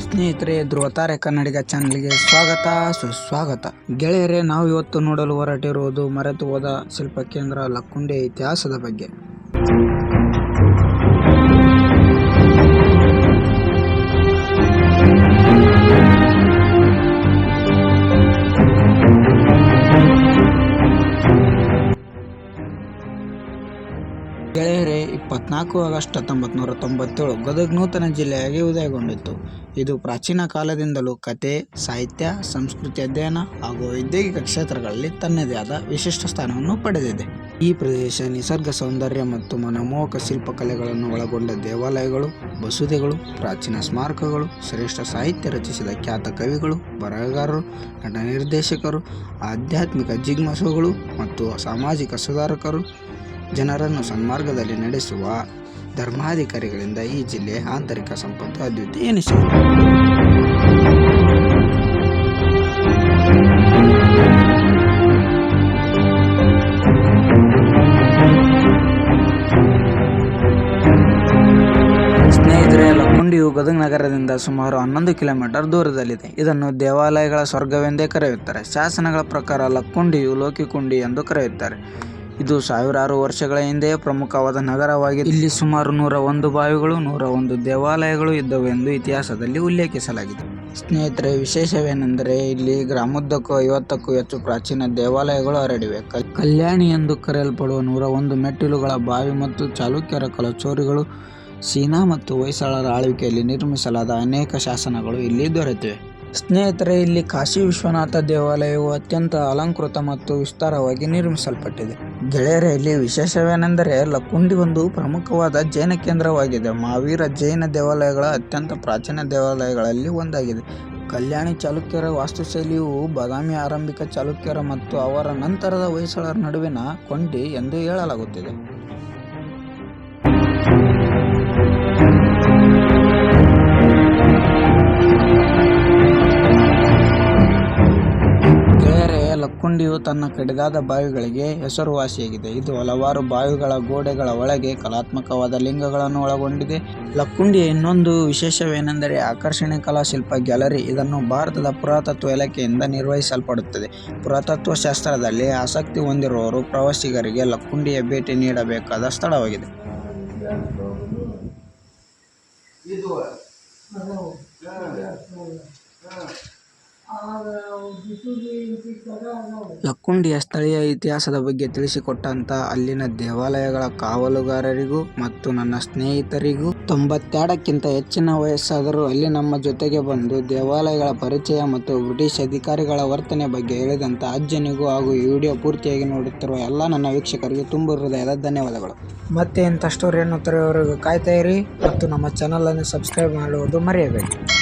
ಸ್ನೇಹಿತರೆ, ಧ್ರುವತಾರೆ ಕನ್ನಡಿಗ ಚಾನಲ್ಗೆ ಸ್ವಾಗತ, ಸುಸ್ವಾಗತ. ಗೆಳೆಯರೇ, ನಾವು ಇವತ್ತು ನೋಡಲು ಹೊರಟಿರುವುದು ಮರೆತು ಹೋದ ಶಿಲ್ಪ ಕೇಂದ್ರ ಲಕ್ಕುಂಡಿ ಇತಿಹಾಸದ ಬಗ್ಗೆ. ಗೆಳೆಯರೇ ಇಪ್ಪತ್ನಾಲ್ಕು ಆಗಸ್ಟ್ ಹತ್ತೊಂಬತ್ತು ನೂರ ತೊಂಬತ್ತೇಳು ಗದಗ ನೂತನ ಜಿಲ್ಲೆಯಾಗಿ ಉದಯಗೊಂಡಿತ್ತು. ಇದು ಪ್ರಾಚೀನ ಕಾಲದಿಂದಲೂ ಕತೆ, ಸಾಹಿತ್ಯ, ಸಂಸ್ಕೃತಿ ಅಧ್ಯಯನ ಹಾಗೂ ವೈದ್ಯಕೀಯ ಕ್ಷೇತ್ರಗಳಲ್ಲಿ ತನ್ನದೇ ಆದ ವಿಶಿಷ್ಟ ಸ್ಥಾನವನ್ನು ಪಡೆದಿದೆ. ಈ ಪ್ರದೇಶ ನಿಸರ್ಗ ಸೌಂದರ್ಯ ಮತ್ತು ಮನಮೋಹಕ ಶಿಲ್ಪಕಲೆಗಳನ್ನು ಒಳಗೊಂಡ ದೇವಾಲಯಗಳು ಬಸುದೆಗಳು ಪ್ರಾಚೀನ ಸ್ಮಾರಕಗಳು, ಶ್ರೇಷ್ಠ ಸಾಹಿತ್ಯ ರಚಿಸಿದ ಖ್ಯಾತ ಕವಿಗಳು, ಬರಹಗಾರರು, ನಟ ನಿರ್ದೇಶಕರು, ಆಧ್ಯಾತ್ಮಿಕ ಜಿಜ್ಞಾಸುಗಳು ಮತ್ತು ಸಾಮಾಜಿಕ ಸುಧಾರಕರು ಜನರನ್ನು ಸನ್ಮಾರ್ಗದಲ್ಲಿ ನಡೆಸುವ ಧರ್ಮಾಧಿಕಾರಿಗಳಿಂದ ಈ ಜಿಲ್ಲೆಯ ಆಂತರಿಕ ಸಂಪತ್ತು ಅದ್ವಿತೀಯ ಎನಿಸಿದೆ. ಗದಗ ನಗರದಿಂದ ಸುಮಾರು ಹನ್ನೊಂದು ಕಿಲೋಮೀಟರ್ ದೂರದಲ್ಲಿದೆ. ಇದನ್ನು ದೇವಾಲಯಗಳ ಸ್ವರ್ಗವೆಂದೇ ಕರೆಯುತ್ತಾರೆ. ಶಾಸನಗಳ ಪ್ರಕಾರ ಲಕ್ಕುಂಡಿಯು ಲೋಕಿಕುಂಡಿ ಎಂದು ಕರೆಯುತ್ತಾರೆ. ಇದು ಸಾವಿರಾರು ವರ್ಷಗಳ ಹಿಂದೆಯೇ ಪ್ರಮುಖವಾದ ನಗರವಾಗಿದೆ. ಇಲ್ಲಿ ಸುಮಾರು ನೂರ ಒಂದು ಬಾವಿಗಳು ನೂರ ಒಂದು ದೇವಾಲಯಗಳು ಇದ್ದವು ಎಂದು ಇತಿಹಾಸದಲ್ಲಿ ಉಲ್ಲೇಖಿಸಲಾಗಿದೆ. ಸ್ನೇಹಿತರೆ, ವಿಶೇಷವೇನೆಂದರೆ ಇಲ್ಲಿ ಗ್ರಾಮೋದ್ದಕ್ಕೂ ಐವತ್ತಕ್ಕೂ ಹೆಚ್ಚು ಪ್ರಾಚೀನ ದೇವಾಲಯಗಳು ಹರಡಿವೆ. ಕಲ್- ಕಲ್ಯಾಣಿ ಎಂದು ಕರೆಯಲ್ಪಡುವ ನೂರ ಒಂದು ಮೆಟ್ಟಿಲುಗಳ ಬಾವಿ ಮತ್ತು ಚಾಲುಕ್ಯರ ಕಲಚೋರಿಗಳು ಚೀನಾ ಮತ್ತು ಹೊಯ್ಸಳರ ಆಳ್ವಿಕೆಯಲ್ಲಿ ನಿರ್ಮಿಸಲಾದ ಅನೇಕ ಶಾಸನಗಳು ಇಲ್ಲಿ ದೊರೆತಿವೆ. ಸ್ನೇಹಿತರೆ, ಇಲ್ಲಿ ಕಾಶಿ ವಿಶ್ವನಾಥ ದೇವಾಲಯವು ಅತ್ಯಂತ ಅಲಂಕೃತ ಮತ್ತು ವಿಸ್ತಾರವಾಗಿ ನಿರ್ಮಿಸಲ್ಪಟ್ಟಿದೆ. ಗೆಳೆಯರೇ, ಇಲ್ಲಿ ವಿಶೇಷವೇನೆಂದರೆ ಲಕ್ಕುಂಡಿ ಒಂದು ಪ್ರಮುಖವಾದ ಜೈನ ಕೇಂದ್ರವಾಗಿದೆ. ಮಹಾವೀರ ಜೈನ ದೇವಾಲಯಗಳ ಅತ್ಯಂತ ಪ್ರಾಚೀನ ದೇವಾಲಯಗಳಲ್ಲಿ ಒಂದಾಗಿದೆ. ಕಲ್ಯಾಣಿ ಚಾಲುಕ್ಯರ ವಾಸ್ತುಶೈಲಿಯು ಬಾದಾಮಿ ಆರಂಭಿಕ ಚಾಲುಕ್ಯರ ಮತ್ತು ಅವರ ನಂತರದ ಹೊಯ್ಸಳರ ನಡುವಿನ ಕೊಂಡಿ ಎಂದು ಹೇಳಲಾಗುತ್ತಿದೆ. ಲಕ್ಕುಂಡಿಯು ತನ್ನ ಕಡಿದಾದ ಬಾವಿಗಳಿಗೆ ಹೆಸರುವಾಸಿಯಾಗಿದೆ. ಇದು ಹಲವಾರು ಬಾವಿಗಳ ಗೋಡೆಗಳ ಒಳಗೆ ಕಲಾತ್ಮಕವಾದ ಲಿಂಗಗಳನ್ನು ಒಳಗೊಂಡಿದೆ. ಲಕ್ಕುಂಡಿಯ ಇನ್ನೊಂದು ವಿಶೇಷವೇನೆಂದರೆ ಆಕರ್ಷಣೆ ಕಲಾಶಿಲ್ಪ ಗ್ಯಾಲರಿ. ಇದನ್ನು ಭಾರತದ ಪುರಾತತ್ವ ಇಲಾಖೆಯಿಂದ ನಿರ್ವಹಿಸಲ್ಪಡುತ್ತದೆ. ಪುರಾತತ್ವ ಶಾಸ್ತ್ರದಲ್ಲಿ ಆಸಕ್ತಿ ಹೊಂದಿರುವವರು ಪ್ರವಾಸಿಗರಿಗೆ ಲಕ್ಕುಂಡಿಯ ಭೇಟಿ ನೀಡಬೇಕಾದ ಸ್ಥಳವಾಗಿದೆ. ಲಕ್ಕುಂಡಿಯ ಸ್ಥಳೀಯ ಇತಿಹಾಸದ ಬಗ್ಗೆ ತಿಳಿಸಿಕೊಟ್ಟಂತ ಅಲ್ಲಿನ ದೇವಾಲಯಗಳ ಕಾವಲುಗಾರರಿಗೂ ಮತ್ತು ನನ್ನ ಸ್ನೇಹಿತರಿಗೂ ತೊಂಬತ್ತೆರಡಕ್ಕಿಂತ ಹೆಚ್ಚಿನ ವಯಸ್ಸಾದರೂ ಅಲ್ಲಿ ನಮ್ಮ ಜೊತೆಗೆ ಬಂದು ದೇವಾಲಯಗಳ ಪರಿಚಯ ಮತ್ತು ಬ್ರಿಟಿಷ್ ಅಧಿಕಾರಿಗಳ ವರ್ತನೆ ಬಗ್ಗೆ ಹೇಳಿದಂತ ಅಜ್ಜನಿಗೂ ಹಾಗೂ ಈ ವಿಡಿಯೋ ಪೂರ್ತಿಯಾಗಿ ನೋಡುತ್ತಿರುವ ಎಲ್ಲ ನನ್ನ ವೀಕ್ಷಕರಿಗೆ ತುಂಬ ಹೃದಯದ ಧನ್ಯವಾದಗಳು. ಮತ್ತೆ ಇಂಥ ಸ್ಟೋರಿಯನ್ನು ತರುವವರೆಗೂ ಕಾಯ್ತಾ ಇರಿ ಮತ್ತು ನಮ್ಮ ಚಾನಲನ್ನು ಸಬ್ಸ್ಕ್ರೈಬ್ ಮಾಡುವುದು ಮರೆಯಬೇಡಿ.